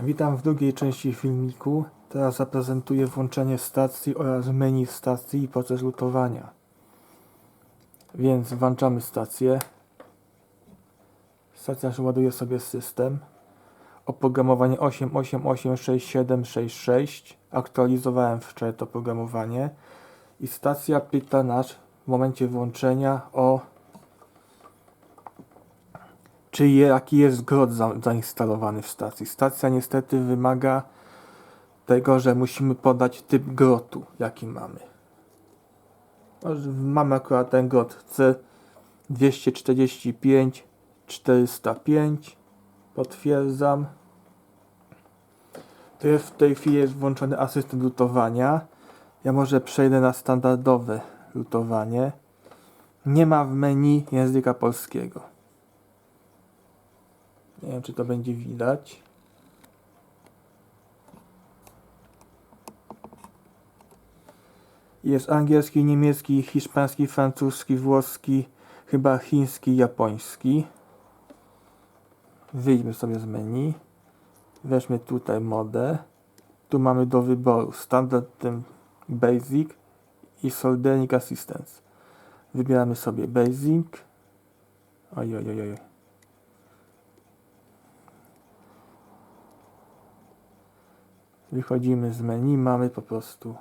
Witam w drugiej części filmiku. Teraz zaprezentuję włączenie stacji oraz menu stacji i proces lutowania. Więc włączamy stację. Stacja ładuje sobie system. Oprogramowanie 8886766. Aktualizowałem wczoraj to oprogramowanie. I stacja pyta nas w momencie włączenia o czy jaki jest grot za, zainstalowany w stacji. Stacja niestety wymaga tego, że musimy podać typ grotu, jaki mamy. Może Mamy akurat ten grot C245 405. Potwierdzam. To jest w tej chwili jest włączony asystent lutowania. Ja może przejdę na standardowe lutowanie. Nie ma w menu języka polskiego. Nie wiem, czy to będzie widać. Jest angielski, niemiecki, hiszpański, francuski, włoski, chyba chiński, japoński. Wyjdźmy sobie z menu. Weźmy tutaj modę. Tu mamy do wyboru standard, basic i soldering assistance. Wybieramy sobie basic. Oj, oj, oj, oj. Wychodzimy z menu, mamy po prostu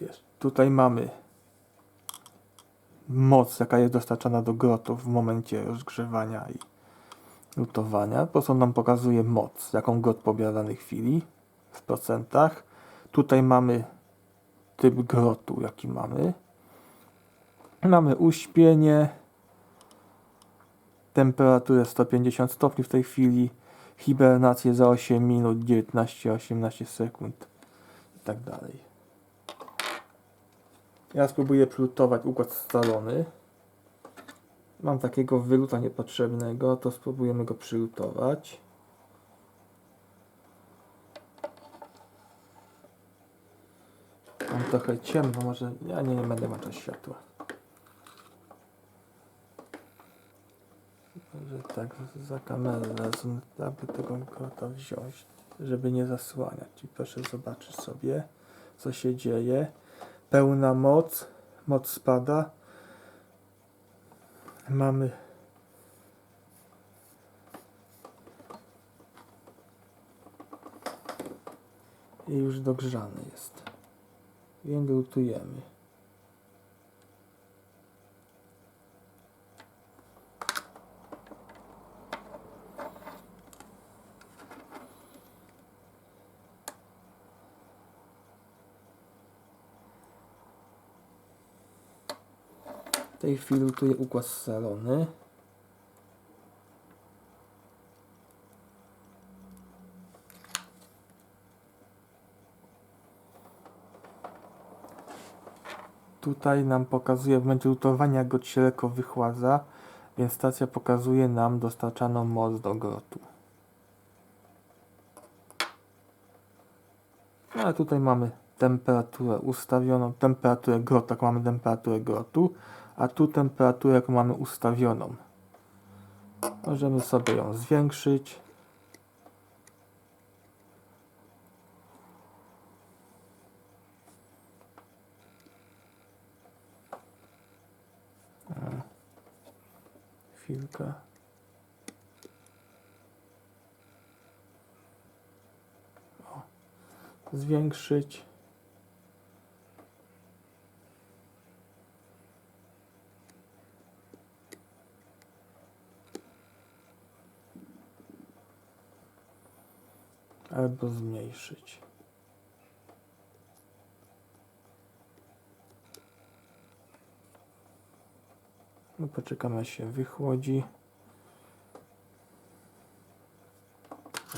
jest. Tutaj mamy moc, jaka jest dostarczana do grotów w momencie rozgrzewania i lutowania. Po prostu nam pokazuje moc, jaką grot pobiera w danej chwili w procentach. Tutaj mamy typ grotu, jaki mamy. Mamy uśpienie, temperaturę 150 stopni w tej chwili, hibernację za 8 minut, 19-18 sekund i tak dalej. Ja spróbuję przylutować układ scalony. Mam takiego wyluta niepotrzebnego, to spróbujemy go przylutować. Mam trochę ciemno, może ja nie, nie będę włączać światła. Że tak za kamerę aby tego kota wziąć, żeby nie zasłaniać. I proszę zobaczyć sobie, co się dzieje. Pełna moc, moc spada. Mamy i już dogrzany jest. Więc lutujemy. Tej chwili lutuję układ scalony. Tutaj nam pokazuje w momencie lutowania, jak się lekko wychładza, więc stacja pokazuje nam dostarczaną moc do grotu. No, ale tutaj mamy temperaturę ustawioną, temperaturę grotu, jak mamy temperaturę grotu, a tu temperaturę, jaką mamy ustawioną. Możemy sobie ją zwiększyć. Chwilkę. O, Zwiększyć. Albo zmniejszyć. No poczekamy aż się wychłodzi.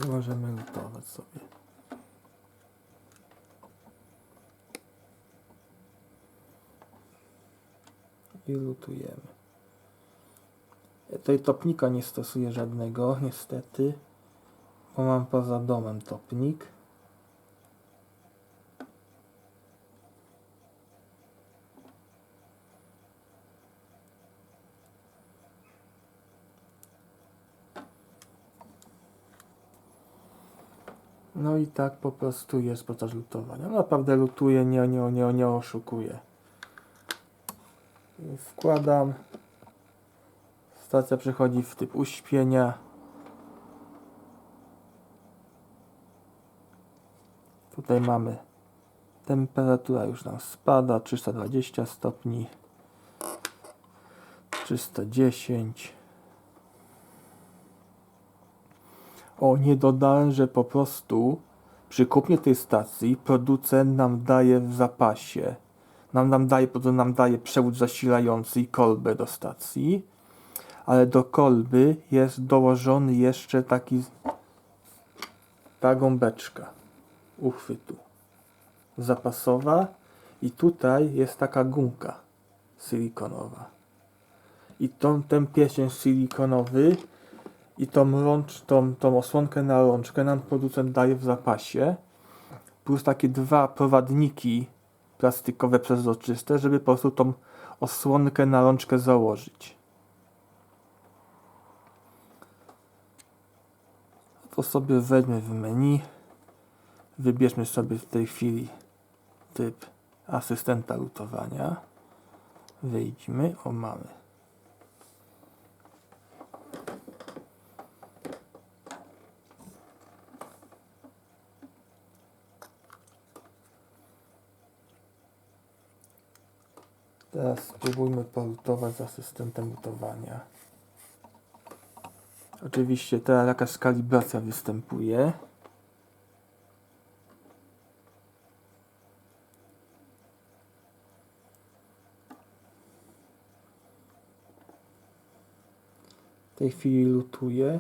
Możemy lutować sobie. I lutujemy. Tutaj topnika nie stosuję żadnego, niestety bo mam poza domem topnik. No i tak po prostu jest podczas lutowania. Naprawdę lutuje, nie, nie, nie, nie oszukuje. Wkładam. Stacja przechodzi w typ uśpienia. Tutaj mamy temperatura już nam spada 320 stopni 310 O, nie dodałem, że po prostu przy kupnie tej stacji producent nam daje w zapasie. Nam, nam daje, nam daje przewód zasilający i kolbę do stacji ale do kolby jest dołożony jeszcze taki ta gąbeczka uchwytu zapasowa i tutaj jest taka gumka silikonowa. I tą, ten pierścień silikonowy i tą, rącz, tą, tą osłonkę na rączkę nam producent daje w zapasie. Plus takie dwa prowadniki plastikowe przezroczyste, żeby po prostu tą osłonkę na rączkę założyć. To sobie weźmy w menu. Wybierzmy sobie w tej chwili typ asystenta lutowania. Wejdźmy, o mamy. Teraz spróbujmy polutować z asystentem lutowania. Oczywiście teraz jakaś kalibracja występuje. Tej chwili lutuje.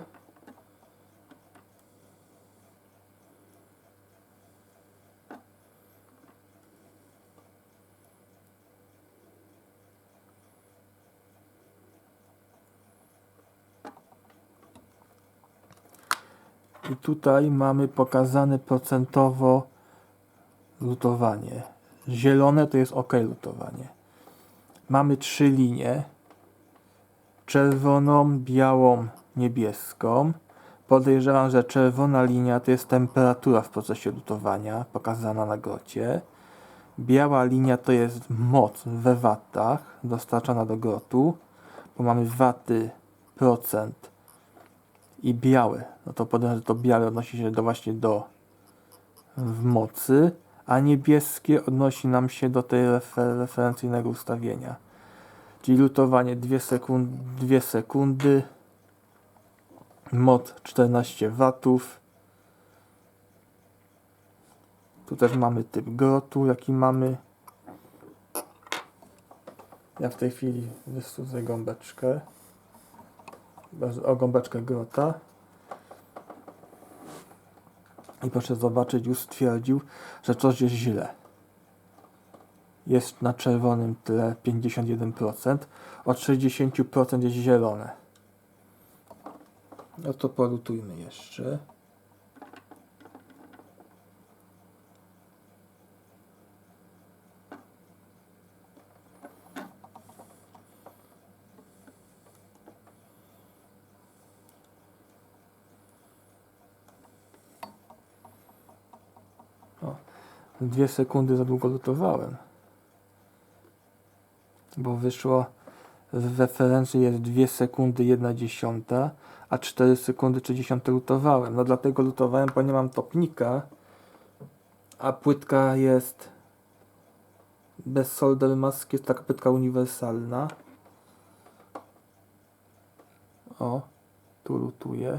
I tutaj mamy pokazane procentowo lutowanie. Zielone to jest OK lutowanie. Mamy trzy linie. Czerwoną, białą, niebieską. Podejrzewam, że czerwona linia to jest temperatura w procesie lutowania pokazana na grocie. Biała linia to jest moc we watach dostarczana do grotu, bo mamy waty, procent i białe. No to podejrzewam, że to białe odnosi się do właśnie do w mocy, a niebieskie odnosi nam się do tej refer referencyjnego ustawienia. Czyli lutowanie 2 sekund, 2 sekundy, moc 14 watów. Tu też mamy typ grotu, jaki mamy. Ja w tej chwili wystudzę gąbeczkę. O gąbeczkę grota. I proszę zobaczyć, już stwierdził, że coś jest źle. Jest na czerwonym tle 51%, od 60% jest zielone. No to polutujmy jeszcze. Dwie sekundy za długo lutowałem. Bo wyszło w referencji jest 2 sekundy 1 dziesiąta, a 4 sekundy 30 lutowałem. No dlatego lutowałem, bo nie mam topnika, a płytka jest bez solder maski, jest taka płytka uniwersalna. O, tu lutuję.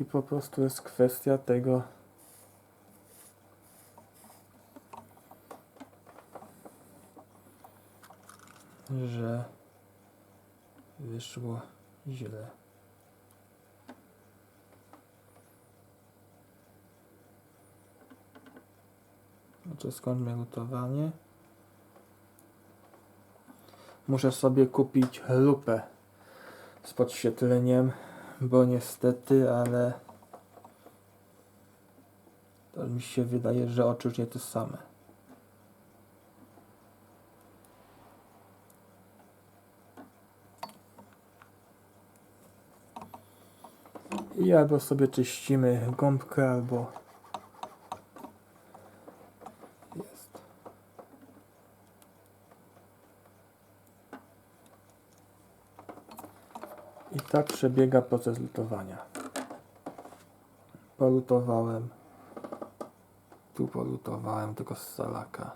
I po prostu jest kwestia tego, że wyszło źle. No to skończmy lutowanie. Muszę sobie kupić lupę z podświetleniem, bo niestety, ale to mi się wydaje, że oczy już nie te same. I albo sobie czyścimy gąbkę, albo jest. I tak przebiega proces lutowania. Polutowałem. Tu polutowałem tylko z salaka.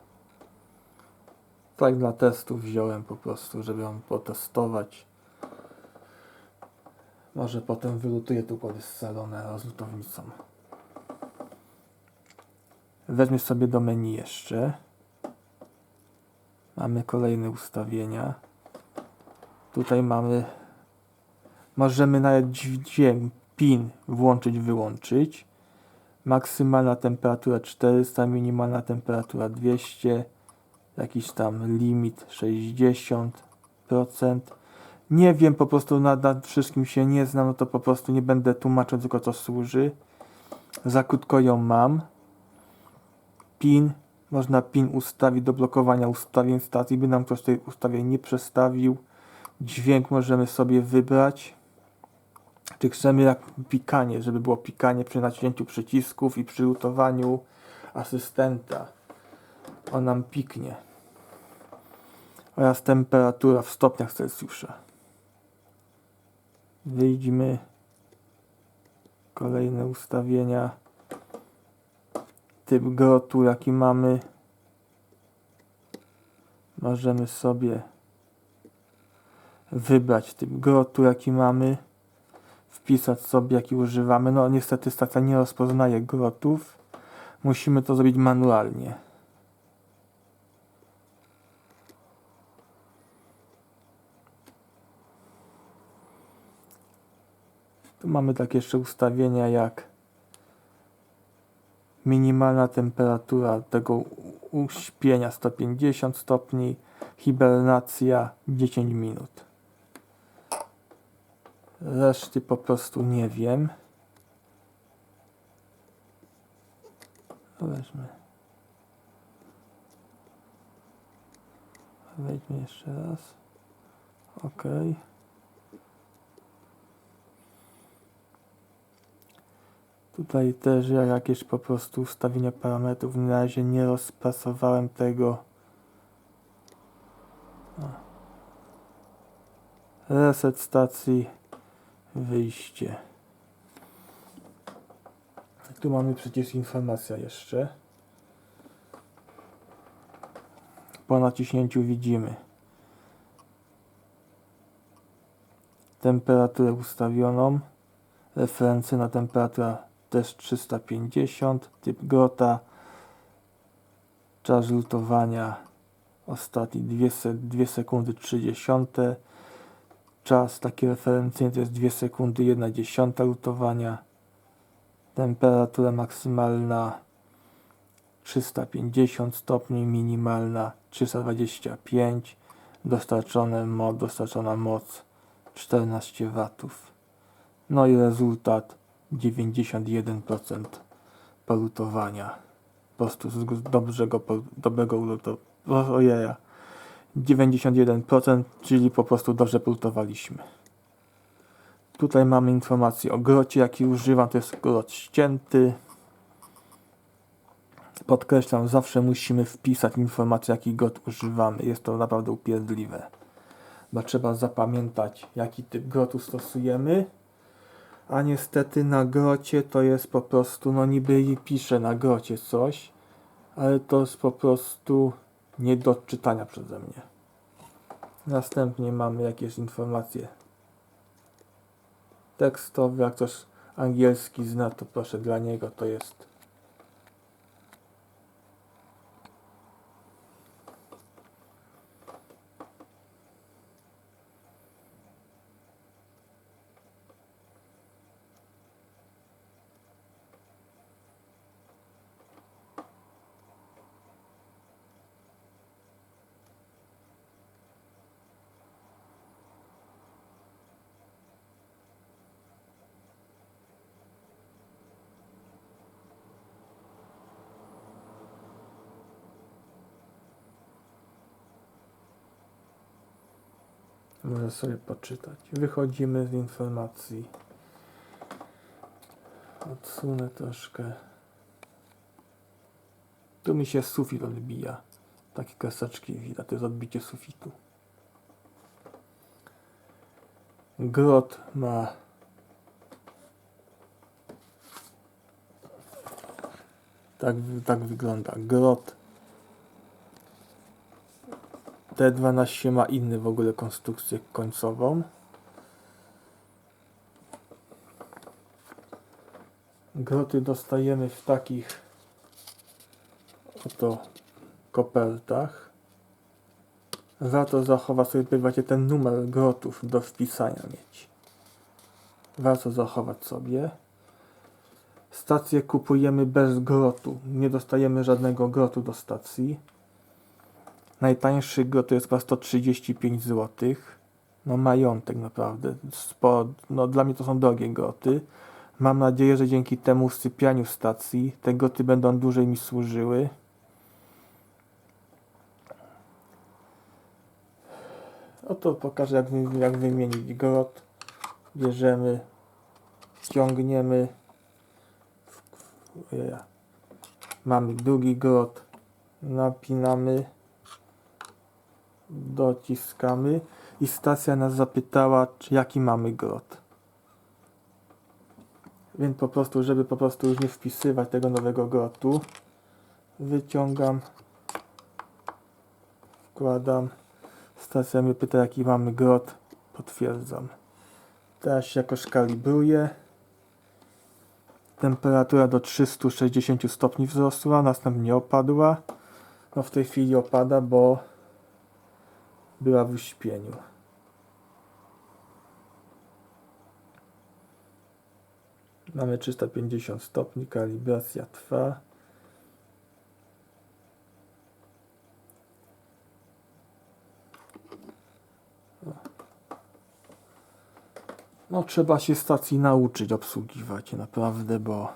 Tak dla testu wziąłem po prostu, żeby ją potestować. Może potem wylutuję tu kody scalone rozlutownicą. Weźmy sobie do menu jeszcze. Mamy kolejne ustawienia. Tutaj mamy Możemy nawet dźwięk PIN włączyć, wyłączyć. Maksymalna temperatura 400, minimalna temperatura 200, jakiś tam limit 60%. Nie wiem, po prostu nad, nad wszystkim się nie znam, no to po prostu nie będę tłumaczył, tylko to służy. Za krótko ją mam. PIN, można PIN ustawić do blokowania ustawień stacji, by nam ktoś tej ustawień nie przestawił. Dźwięk możemy sobie wybrać. Czy chcemy jak pikanie, żeby było pikanie przy naciśnięciu przycisków i przy lutowaniu asystenta. On nam piknie. Oraz temperatura w stopniach Celsjusza. Wyjdźmy. Kolejne ustawienia. Typ grotu jaki mamy. Możemy sobie wybrać typ grotu jaki mamy wpisać sobie jaki używamy. No niestety stacja nie rozpoznaje grotów. Musimy to zrobić manualnie. Tu mamy takie jeszcze ustawienia jak minimalna temperatura tego uśpienia 150 stopni, hibernacja 10 minut. Reszty po prostu nie wiem. Weźmy. Wejdźmy jeszcze raz. OK. Tutaj też ja jakieś po prostu ustawienia parametrów. Na razie nie rozpracowałem tego. Reset stacji wyjście. Tu mamy przecież informacja jeszcze. Po naciśnięciu widzimy temperaturę ustawioną, referencyjna temperatura też 350, typ grota, czas lutowania ostatni 2, 2 sekundy 30 Czas taki referencyjny to jest 2 sekundy 1 dziesiąta lutowania. Temperatura maksymalna 350 stopni, minimalna 325. Dostarczone moc, dostarczona moc 14 watów. No i rezultat 91% polutowania. Po prostu z dobrego, dobrego lutowania. Ojeja. 91%, czyli po prostu dobrze plutowaliśmy. Tutaj mamy informację o grocie, jaki używam. To jest grot ścięty. Podkreślam, zawsze musimy wpisać informację, jaki grot używamy. Jest to naprawdę upierdliwe. Bo trzeba zapamiętać, jaki typ grotu stosujemy. A niestety na grocie to jest po prostu, no niby pisze na grocie coś, ale to jest po prostu nie do odczytania przeze mnie. Następnie mamy jakieś informacje tekstowe. Jak ktoś angielski zna, to proszę dla niego to jest Może sobie poczytać. Wychodzimy z informacji. Odsunę troszkę. Tu mi się sufit odbija. Takie kreseczki widać, to jest odbicie sufitu. Grot ma tak, tak wygląda grot. T12 ma inny w ogóle konstrukcję końcową. Groty dostajemy w takich oto kopertach. Warto zachować sobie prywatnie ten numer grotów do wpisania mieć. Warto zachować sobie. Stację kupujemy bez grotu. Nie dostajemy żadnego grotu do stacji. Najtańszy grot to jest chyba 135 zł. No majątek naprawdę. Sporo, no dla mnie to są drogie groty. Mam nadzieję, że dzięki temu sypianiu stacji te groty będą dłużej mi służyły. Oto pokażę jak, jak wymienić grot. Bierzemy, ściągniemy. Ja. Mamy drugi grot. Napinamy. Dociskamy. I stacja nas zapytała, czy jaki mamy grot. Więc po prostu, żeby po prostu już nie wpisywać tego nowego grotu, wyciągam, wkładam. Stacja mnie pyta, jaki mamy grot, potwierdzam. Teraz się jakoś kalibruję. Temperatura do 360 stopni wzrosła, następnie opadła. No w tej chwili opada, bo była w uśpieniu. Mamy 350 stopni, kalibracja trwa. No trzeba się stacji nauczyć obsługiwać naprawdę, bo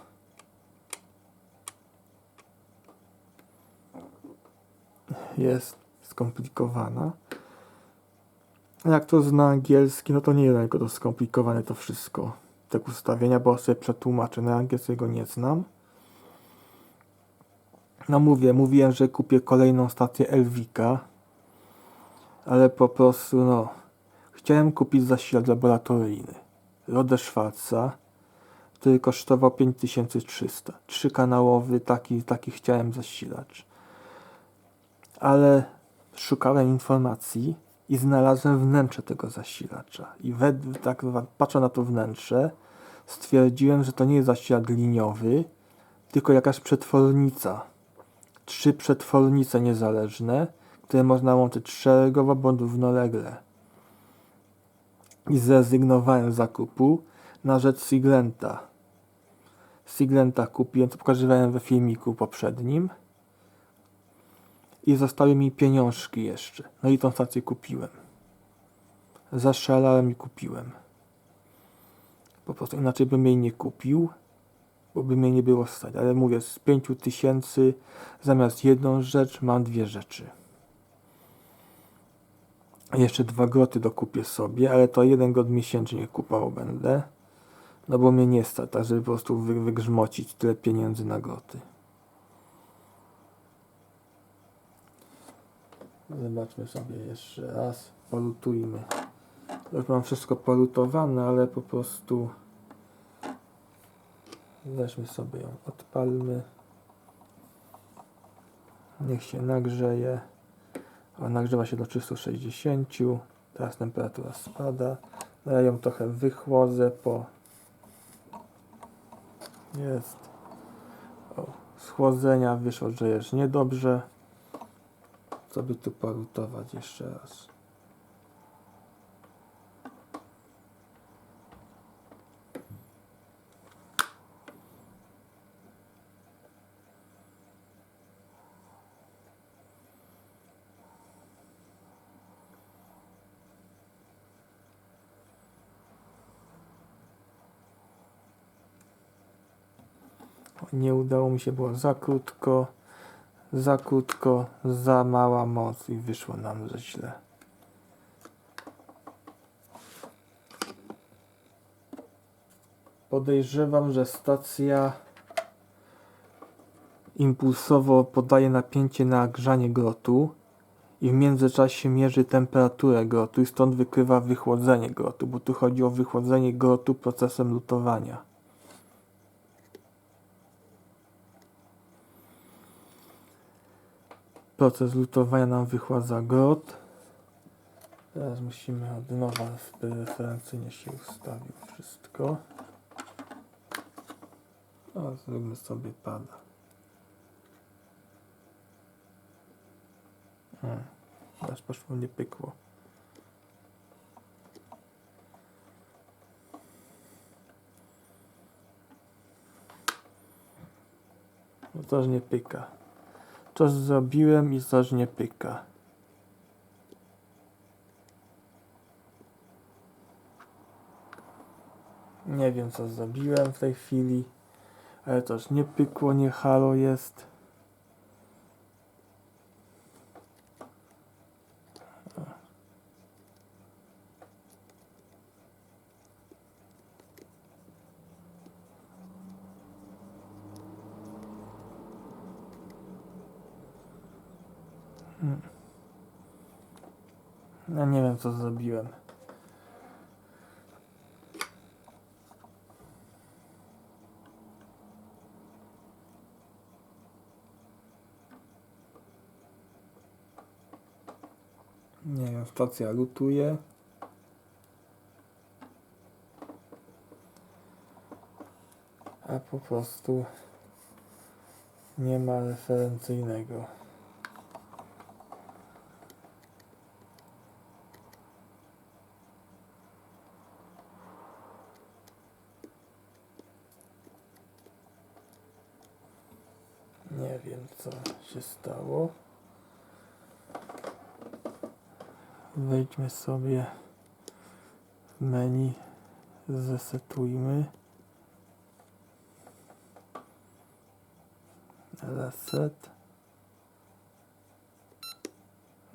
jest skomplikowana. Jak to zna angielski, no to nie jest to skomplikowane to wszystko. Te ustawienia, bo sobie przetłumaczę. Na angielskiego nie znam. No mówię, mówiłem, że kupię kolejną stację Elvika, ale po prostu no chciałem kupić zasilacz laboratoryjny Rode Schwarza, który kosztował 5300. Trzykanałowy, taki, taki chciałem zasilacz. Ale szukałem informacji i znalazłem wnętrze tego zasilacza. I wed, tak patrzę na to wnętrze, stwierdziłem, że to nie jest zasilacz liniowy, tylko jakaś przetwornica. Trzy przetwornice niezależne, które można łączyć szeregowo bądź równolegle. I zrezygnowałem z zakupu na rzecz Siglenta. Siglenta kupiłem, co pokazywałem we filmiku poprzednim. I zostały mi pieniążki jeszcze. No i tą stację kupiłem. Zaszalałem i kupiłem. Po prostu inaczej bym jej nie kupił, bo by mnie nie było stać. Ale mówię, z 5 tysięcy zamiast jedną rzecz mam dwie rzeczy. Jeszcze dwa groty dokupię sobie, ale to jeden grot miesięcznie kupował będę. No bo mnie nie stać, tak żeby po prostu wy, wygrzmocić tyle pieniędzy na groty. Zobaczmy sobie jeszcze raz. Polutujmy. Już mam wszystko polutowane, ale po prostu weźmy sobie ją, odpalmy. Niech się nagrzeje. O, nagrzewa się do 360. Teraz temperatura spada. No ja ją trochę wychłodzę po jest o, schłodzenia wyszło, że jest niedobrze. Co by tu polutować jeszcze raz? Nie udało mi się, było za krótko, za krótko, za mała moc i wyszło nam że źle. Podejrzewam, że stacja impulsowo podaje napięcie na grzanie grotu i w międzyczasie mierzy temperaturę grotu i stąd wykrywa wychłodzenie grotu, bo tu chodzi o wychłodzenie grotu procesem lutowania. Proces lutowania nam wychładza grot. Teraz musimy od nowa, by referencyjnie się ustawił wszystko. No, zróbmy sobie pada. Hmm. Aż poszło nie pykło. No też nie pyka. Coś zrobiłem i coś nie pyka. Nie wiem co zrobiłem w tej chwili, ale też nie pykło, nie halo jest. No nie wiem co zrobiłem. Nie wiem, stacja lutuje. A po prostu nie ma referencyjnego. Nie wiem co się stało. Wejdźmy sobie w menu, zresetujmy. Reset.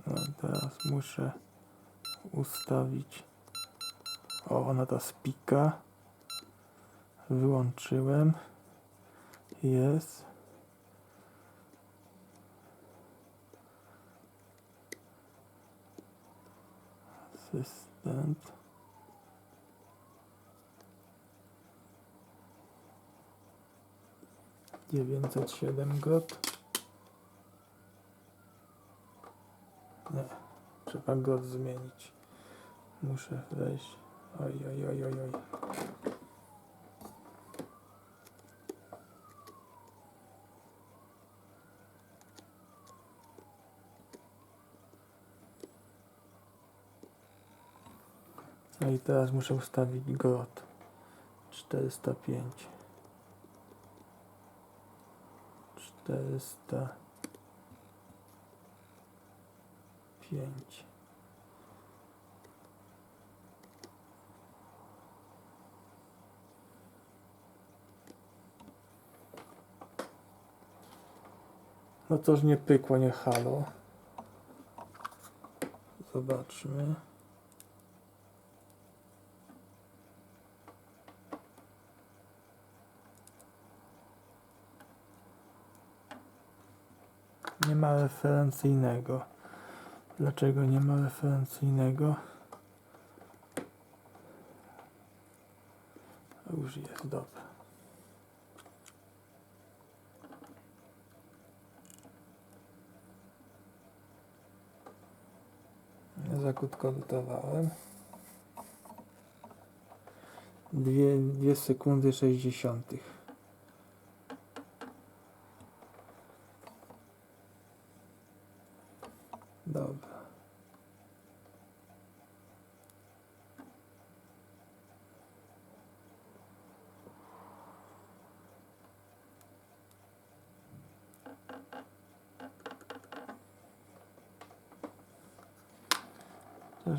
No teraz muszę ustawić. O, ona ta spika. Wyłączyłem. Jest. Asystent. Dziewięćset siedem got. Nie, trzeba got zmienić. Muszę wejść. Oj, oj, oj, oj, oj. No i teraz muszę ustawić grot 405 405 No to już nie pykło, nie halo. Zobaczmy. ma referencyjnego. Dlaczego nie ma referencyjnego? Już jest, dobra. Za krótko dotowałem. 2, 2 sekundy 60.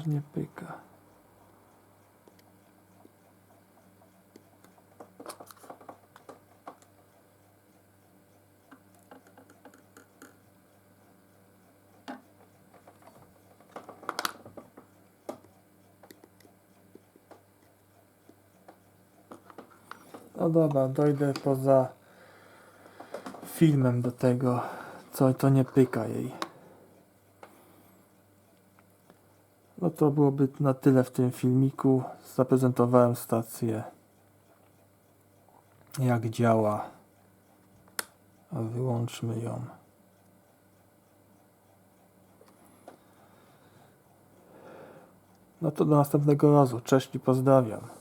nie pyka. No dobra, dojdę poza filmem do tego, co to nie pyka jej. To byłoby na tyle w tym filmiku. Zaprezentowałem stację, jak działa. Wyłączmy ją. No to do następnego razu. Cześć i pozdrawiam.